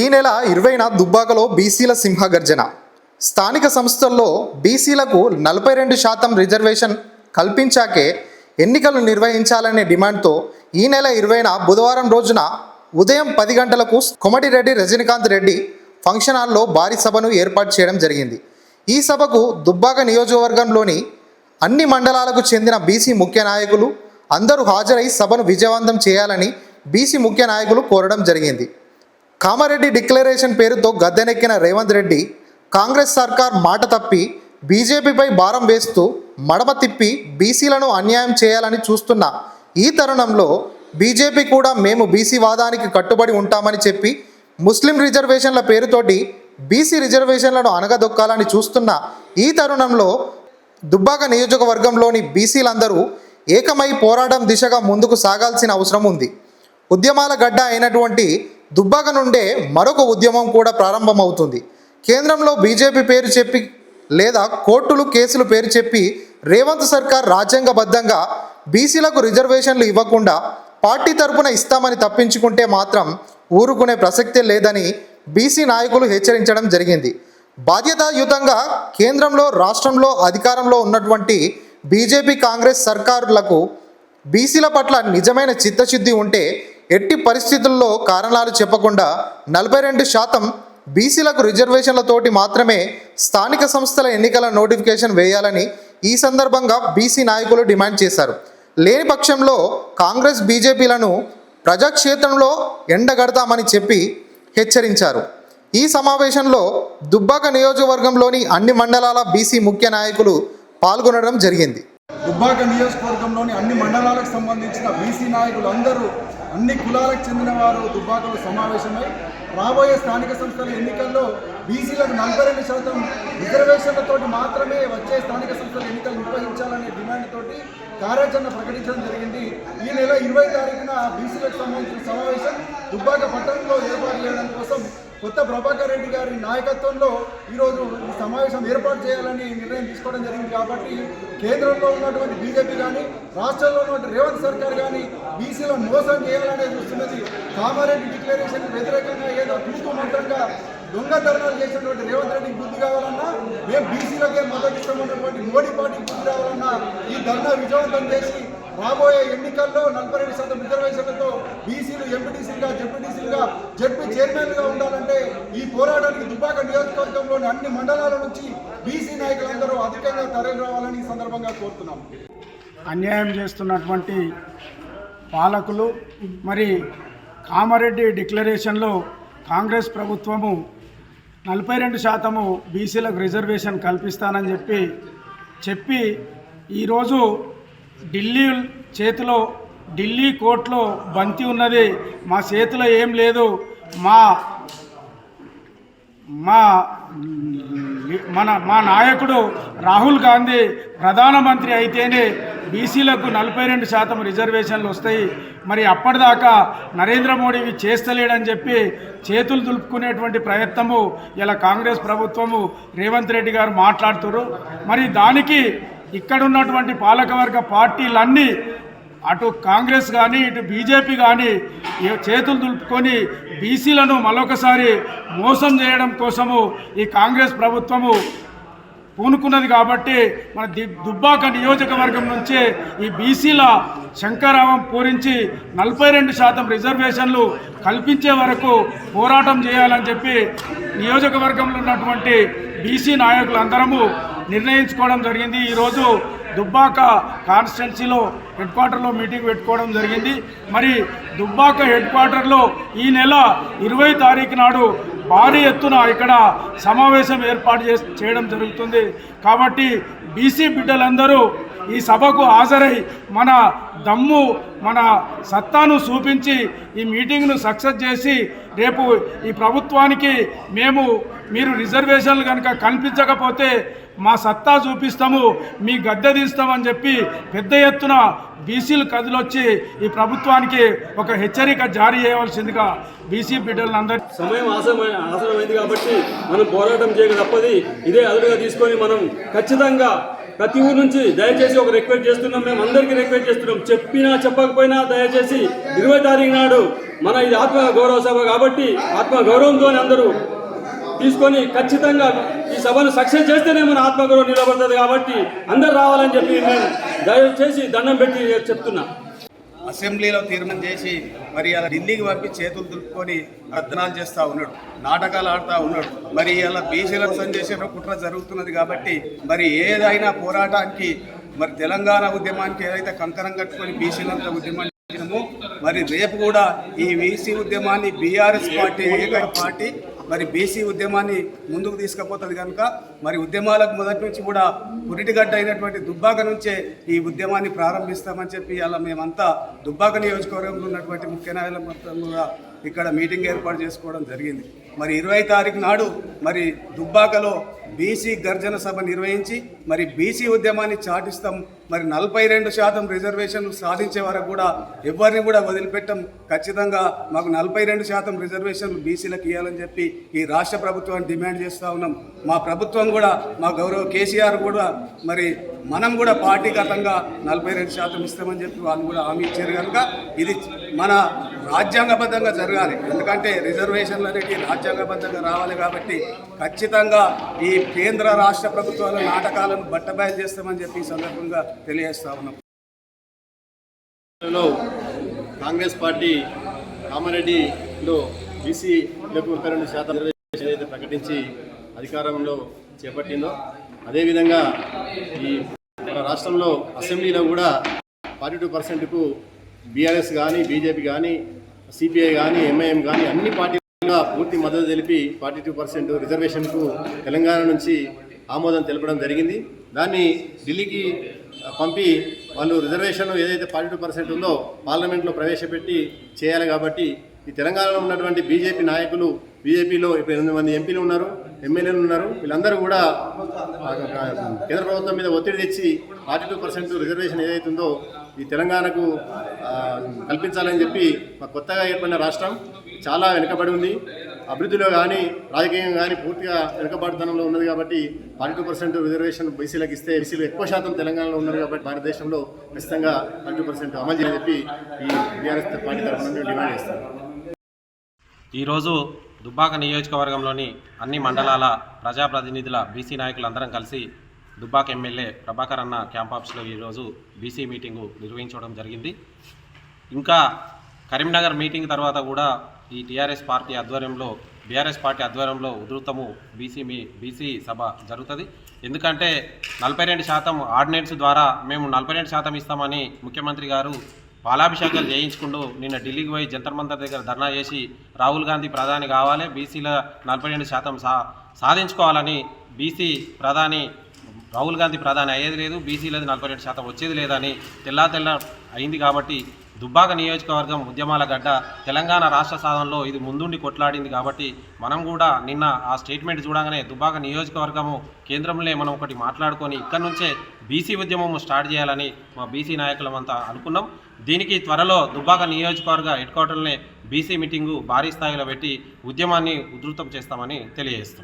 ఈ నెల ఇరవైన దుబ్బాకలో బీసీల సింహగర్జన. స్థానిక సంస్థల్లో బీసీలకు నలభై రెండు శాతం రిజర్వేషన్ కల్పించాకే ఎన్నికలు నిర్వహించాలనే డిమాండ్తో ఈ నెల ఇరవైన బుధవారం రోజున ఉదయం పది గంటలకు కొమటిరెడ్డి రజనీకాంత్ రెడ్డి ఫంక్షన్ హాల్లో భారీ సభను ఏర్పాటు చేయడం జరిగింది. ఈ సభకు దుబ్బాక నియోజకవర్గంలోని అన్ని మండలాలకు చెందిన బీసీ ముఖ్య నాయకులు అందరూ హాజరై సభను విజయవంతం చేయాలని బీసీ ముఖ్య నాయకులు కోరడం జరిగింది. కామారెడ్డి డిక్లరేషన్ పేరుతో గద్దెనెక్కిన రేవంత్ రెడ్డి కాంగ్రెస్ సర్కార్ మాట తప్పి బీజేపీపై భారం వేస్తూ మడమ తిప్పి బీసీలను అన్యాయం చేయాలని చూస్తున్న ఈ తరుణంలో బీజేపీ కూడా మేము బీసీ వాదానికి కట్టుబడి ఉంటామని చెప్పి ముస్లిం రిజర్వేషన్ల పేరుతోటి బీసీ రిజర్వేషన్లను అనగదొక్కాలని చూస్తున్న ఈ తరుణంలో దుబ్బాక నియోజకవర్గంలోని బీసీలందరూ ఏకమై పోరాటం దిశగా ముందుకు సాగాల్సిన అవసరం ఉంది. ఉద్యమాల గడ్డ అయినటువంటి దుబ్బాక నుండే మరొక ఉద్యమం కూడా ప్రారంభమవుతుంది. కేంద్రంలో బీజేపీ పేరు చెప్పి లేదా కోర్టులు కేసులు పేరు చెప్పి రేవంత్ సర్కార్ రాజ్యాంగబద్ధంగా బీసీలకు రిజర్వేషన్లు ఇవ్వకుండా పార్టీ తరపున ఇస్తామని తప్పించుకుంటే మాత్రం ఊరుకునే ప్రసక్తే లేదని బీసీ నాయకులు హెచ్చరించడం జరిగింది. బాధ్యతాయుతంగా కేంద్రంలో రాష్ట్రంలో అధికారంలో ఉన్నటువంటి బీజేపీ కాంగ్రెస్ సర్కారులకు బీసీల పట్ల నిజమైన చిత్తశుద్ధి ఉంటే ఎట్టి పరిస్థితుల్లో కారణాలు చెప్పకుండా నలభై రెండు శాతం బీసీలకు రిజర్వేషన్లతోటి మాత్రమే స్థానిక సంస్థల ఎన్నికల నోటిఫికేషన్ వేయాలని ఈ సందర్భంగా బీసీ నాయకులు డిమాండ్ చేశారు. లేని పక్షంలో కాంగ్రెస్ బీజేపీలను ప్రజాక్షేత్రంలో ఎండగడతామని చెప్పి హెచ్చరించారు. ఈ సమావేశంలో దుబ్బాక నియోజకవర్గంలోని అన్ని మండలాల బీసీ ముఖ్య నాయకులు పాల్గొనడం జరిగింది. దుబ్బాక నియోజకవర్గంలోని అన్ని మండలాలకు సంబంధించిన బీసీ నాయకులు అందరూ అన్ని కులాలకు చెందిన వారు దుబ్బాకలో సమావేశమై రాబోయే స్థానిక సంస్థల ఎన్నికల్లో బీసీలకు నలభై రెండు శాతం రిజర్వేషన్లతోటి మాత్రమే వచ్చే స్థానిక సంస్థల ఎన్నికలు నిర్వహించాలనే డిమాండ్ తోటి కార్యాచరణ ప్రకటించడం జరిగింది. ఈ నెల ఇరవై తారీఖున బీసీలకు సంబంధించిన సమావేశం దుబ్బాక పట్టణంలో ఏర్పాటు చేయడం కోసం కొత్త ప్రభాకర్ రెడ్డి గారి నాయకత్వంలో ఈరోజు ఈ సమావేశం ఏర్పాటు చేయాలని నిర్ణయం తీసుకోవడం జరిగింది కాబట్టి కేంద్రంలో ఉన్నటువంటి బీజేపీ కానీ రాష్ట్రంలో ఉన్నటువంటి రేవంత్ సర్కార్ కానీ బీసీలను మోసం చేయాలనే చూస్తున్నది. కామారెడ్డి డిక్లరేషన్ వ్యతిరేకంగా ఏదో తూతూ మంత్రంగా దొంగ ధర్నాలు చేసినటువంటి రేవంత్ రెడ్డికి బుద్ధి కావాలన్నా మేము బీసీలకే మద్దతు ఇస్తామన్నటువంటి మోడీ పార్టీకి బుద్ధి కావాలన్నా ఈ ధర్నా విజయవంతం చేసి రాబోయే ఎన్నికల్లో నలభై రెండు శాతం రిజర్వేషన్లతో బీసీలు ఎంపీటీసీలుగా జెడ్పీటీసీలుగా జెడ్పీ చైర్మన్లుగా ఉండాలంటే ఈ పోరాటానికి దుబ్బాక నియోజకవర్గంలోని అన్ని మండలాల నుంచి బీసీ నాయకులందరూ అధికంగా తరలి రావాలని ఈ సందర్భంగా కోరుతున్నాం. అన్యాయం చేస్తున్నటువంటి పాలకులు మరి కామారెడ్డి డిక్లరేషన్లో కాంగ్రెస్ ప్రభుత్వము నలభై రెండు శాతము బీసీలకు రిజర్వేషన్ కల్పిస్తానని చెప్పి చెప్పి ఈరోజు ఢిల్లీ చేతిలో ఢిల్లీ కోర్టులో బంతి ఉన్నది. మా చేతిలో ఏం లేదు. మా మా మన మా నాయకుడు రాహుల్ గాంధీ ప్రధానమంత్రి అయితేనే బీసీలకు నలభై రెండు శాతం రిజర్వేషన్లు వస్తాయి. మరి అప్పటిదాకా నరేంద్ర మోడీవి చేస్తలేడని చెప్పి చేతులు దులుపుకునేటువంటి ప్రయత్నము ఇలా కాంగ్రెస్ ప్రభుత్వము రేవంత్ రెడ్డి గారు మాట్లాడుతున్నారు మరి దానికి ఇక్కడ ఉన్నటువంటి పాలకవర్గ పార్టీలన్నీ అటు కాంగ్రెస్ కానీ ఇటు బీజేపీ కానీ చేతులు దులుపుకొని బీసీలను మరొకసారి మోసం చేయడం కోసము ఈ కాంగ్రెస్ ప్రభుత్వము పూనుకున్నది కాబట్టి మన దుబ్బాక నియోజకవర్గం నుంచే ఈ బీసీల శంకరావం పూరించి నలభై రెండు శాతం రిజర్వేషన్లు కల్పించే వరకు పోరాటం చేయాలని చెప్పి నియోజకవర్గంలో ఉన్నటువంటి బీసీ నాయకులందరము నిర్ణయించుకోవడం జరిగింది. ఈరోజు దుబ్బాక కాన్స్టిట్యున్సీలో హెడ్ క్వార్టర్లో మీటింగ్ పెట్టుకోవడం జరిగింది. మరి దుబ్బాక హెడ్ క్వార్టర్లో ఈ నెల ఇరవై తారీఖు నాడు భారీ ఎత్తున ఇక్కడ సమావేశం ఏర్పాటు చే చేయడం జరుగుతుంది. కాబట్టి బీసీ బిడ్డలందరూ ఈ సభకు హాజరై మన దమ్ము మన సత్తాను చూపించి ఈ మీటింగ్ను సక్సెస్ చేసి రేపు ఈ ప్రభుత్వానికి మేము మీరు రిజర్వేషన్లు కనుక కల్పించకపోతే మా సత్తా చూపిస్తాము మీ గద్దె తీస్తామని చెప్పి పెద్ద ఎత్తున బీసీలు కదిలొచ్చి ఈ ప్రభుత్వానికి ఒక హెచ్చరిక జారీ చేయవలసిందిగా బీసీ బిడ్డలందరూ సమయం ఆసనమై ఆసనమైంది కాబట్టి మనం పోరాటం చేయక తప్పది. ఇదే అదునుగా తీసుకొని మనం ఖచ్చితంగా ప్రతి ఊరు నుంచి దయచేసి ఒక రిక్వెస్ట్ చేస్తున్నాం. మేము అందరికీ రిక్వెస్ట్ చేస్తున్నాం. చెప్పినా చెప్పకపోయినా దయచేసి ఇరవై తారీఖు నాడు మన ఇది ఆత్మ గౌరవ సభ కాబట్టి ఆత్మ గౌరవంతో అందరూ తీసుకొని ఖచ్చితంగా ఈ సభను సక్సెస్ చేస్తేనే మన ఆత్మగౌరవం నిలబడుతుంది కాబట్టి అందరు రావాలని చెప్పి మేము దయచేసి దండం పెట్టి చెప్తున్నా. అసెంబ్లీలో తీర్మానం చేసి మరి అలా ఢిల్లీకి పంపి చేతులు దులుపుకొని రత్నాలు చేస్తూ ఉన్నాడు నాటకాలు ఆడుతూ ఉన్నాడు. మరి ఇలా బీసీల చేసేటప్పుడు కుట్ర జరుగుతున్నది కాబట్టి మరి ఏదైనా పోరాటానికి మరి తెలంగాణ ఉద్యమానికి ఏదైతే కంకణం కట్టుకొని బీసీలంతా ఉద్యమం చేసినామో మరి రేపు కూడా ఈ బీసీ ఉద్యమాన్ని బీఆర్ఎస్ పార్టీ ఏకైక పార్టీ మరి బీసీ ఉద్యమాన్ని ముందుకు తీసుకుపోతుంది కనుక మరి ఉద్యమాలకు మొదటి నుంచి కూడా పురిటిగడ్డ అయినటువంటి దుబ్బాక నుంచే ఈ ఉద్యమాన్ని ప్రారంభిస్తామని చెప్పి అలా మేమంతా దుబ్బాక నియోజకవర్గంలో ఉన్నటువంటి ముఖ్య నాయకుల కూడా ఇక్కడ మీటింగ్ ఏర్పాటు చేసుకోవడం జరిగింది. మరి ఇరవై తారీఖు నాడు మరి దుబ్బాకలో బీసీ గర్జన సభ నిర్వహించి మరి బీసీ ఉద్యమాన్ని చాటిస్తాం. మరి నలభై రెండు శాతం రిజర్వేషన్లు సాధించే వరకు కూడా ఎవరిని కూడా వదిలిపెట్టం. ఖచ్చితంగా మాకు నలభై రెండు శాతం రిజర్వేషన్లు బీసీలకు ఇవ్వాలని చెప్పి ఈ రాష్ట్ర ప్రభుత్వాన్ని డిమాండ్ చేస్తూ ఉన్నాం. మా ప్రభుత్వం కూడా మా గౌరవ కేసీఆర్ కూడా మరి మనం కూడా పార్టీగతంగా నలభై రెండు శాతం ఇస్తామని చెప్పి వాళ్ళు కూడా హామీ ఇచ్చారు కనుక ఇది మన రాజ్యాంగబద్ధంగా జరగాలి. ఎందుకంటే రిజర్వేషన్లు అనేవి రాజ్యాంగబద్ధంగా రావాలి కాబట్టి ఖచ్చితంగా ఈ కేంద్ర రాష్ట్ర ప్రభుత్వాల నాటకాలను బట్టబయలు చేస్తామని చెప్పి ఈ సందర్భంగా తెలియజేస్తా ఉన్నాం. కాంగ్రెస్ పార్టీ కామారెడ్డిలో బీసీలకు ముప్పై రెండు శాతం ఏదైతే ప్రకటించి అధికారంలో చేపట్టిందో అదేవిధంగా ఈ మన రాష్ట్రంలో అసెంబ్లీలో కూడా ఫార్టీ టూ పర్సెంట్కు బీఆర్ఎస్ కానీ బీజేపీ కానీ సిపిఐ కానీ ఎంఐఎం కానీ అన్ని పార్టీ పూర్తి మద్దతు తెలిపి ఫార్టీ టూ పర్సెంట్ రిజర్వేషన్కు తెలంగాణ నుంచి ఆమోదం తెలపడం జరిగింది. దాన్ని ఢిల్లీకి పంపి వాళ్ళు రిజర్వేషన్ ఏదైతే ఫార్టీ టూ పర్సెంట్ ఉందో పార్లమెంట్లో ప్రవేశపెట్టి చేయాలి కాబట్టి ఈ తెలంగాణలో ఉన్నటువంటి బీజేపీ నాయకులు బీజేపీలో ఇప్పుడు ఎనిమిది మంది ఎంపీలు ఉన్నారు. ఎమ్మెల్యేలు ఉన్నారు. వీళ్ళందరూ కూడా కేంద్ర ప్రభుత్వం మీద ఒత్తిడి తెచ్చి ఫార్టీ టూ పర్సెంట్ రిజర్వేషన్ ఏదైతుందో ఈ తెలంగాణకు కల్పించాలని చెప్పి మా కొత్తగా ఏర్పడిన రాష్ట్రం చాలా వెనుకబడి ఉంది. అభివృద్ధిలో కానీ రాజకీయంగా కానీ పూర్తిగా వెనుకబాటుతనంలో ఉన్నది కాబట్టి ఫార్టీ టూ పర్సెంట్ రిజర్వేషన్ బీసీలకు ఇస్తే బీసీలు ఎక్కువ శాతం తెలంగాణలో ఉన్నారు కాబట్టి భారతదేశంలో ఖచ్చితంగా ఫార్టీ టూ పర్సెంట్ అమలు చేయని చెప్పి ఈ బీఆర్ఎస్ పార్టీ తరఫున మేము డిమాండ్ చేస్తాం ఈరోజు దుబ్బాక నియోజకవర్గంలోని అన్ని మండలాల ప్రజాప్రతినిధుల బీసీ నాయకులందరం కలిసి దుబ్బాక ఎమ్మెల్యే ప్రభాకర్ అన్న క్యాంప్ ఆఫీస్లో ఈరోజు బీసీ మీటింగు నిర్వహించడం జరిగింది. ఇంకా కరీంనగర్ మీటింగ్ తర్వాత కూడా ఈ టీఆర్ఎస్ పార్టీ ఆధ్వర్యంలో బీఆర్ఎస్ పార్టీ ఆధ్వర్యంలో ఉధృతము బీసీ మీ బీసీ సభ జరుగుతుంది. ఎందుకంటే నలభై రెండు శాతం ఆర్డినెన్స్ ద్వారా మేము నలభై రెండు శాతం ఇస్తామని ముఖ్యమంత్రి గారు పాలాభిషేకాలు చేయించుకుంటూ నిన్న ఢిల్లీకి పోయి జంతర్ మంతర్ దగ్గర ధర్నా చేసి రాహుల్ గాంధీ ప్రధాని కావాలి బీసీల నలభై రెండు శాతం సా సాధించుకోవాలని బీసీ ప్రధాని రాహుల్ గాంధీ ప్రధాని అయ్యేది లేదు బీసీలది నలభై రెండు శాతం వచ్చేది లేదని తెల్లా తెల్ల అయింది కాబట్టి దుబ్బాక నియోజకవర్గం ఉద్యమాల గడ్డ తెలంగాణ రాష్ట్ర సాధనలో ఇది ముందుండి కొట్లాడింది కాబట్టి మనం కూడా నిన్న ఆ స్టేట్మెంట్ చూడగానే దుబ్బాక నియోజకవర్గము కేంద్రంలో మనం ఒకటి మాట్లాడుకొని ఇక్కడి నుంచే బీసీ ఉద్యమం స్టార్ట్ చేయాలని మా బీసీ నాయకులమంతా అనుకున్నాం. దీనికి త్వరలో దుబ్బాక నియోజకవర్గ హెడ్ క్వార్టర్లనే బీసీ మీటింగు భారీ స్థాయిలో పెట్టి ఉద్యమాన్ని ఉధృతం చేస్తామని తెలియజేస్తున్నాం.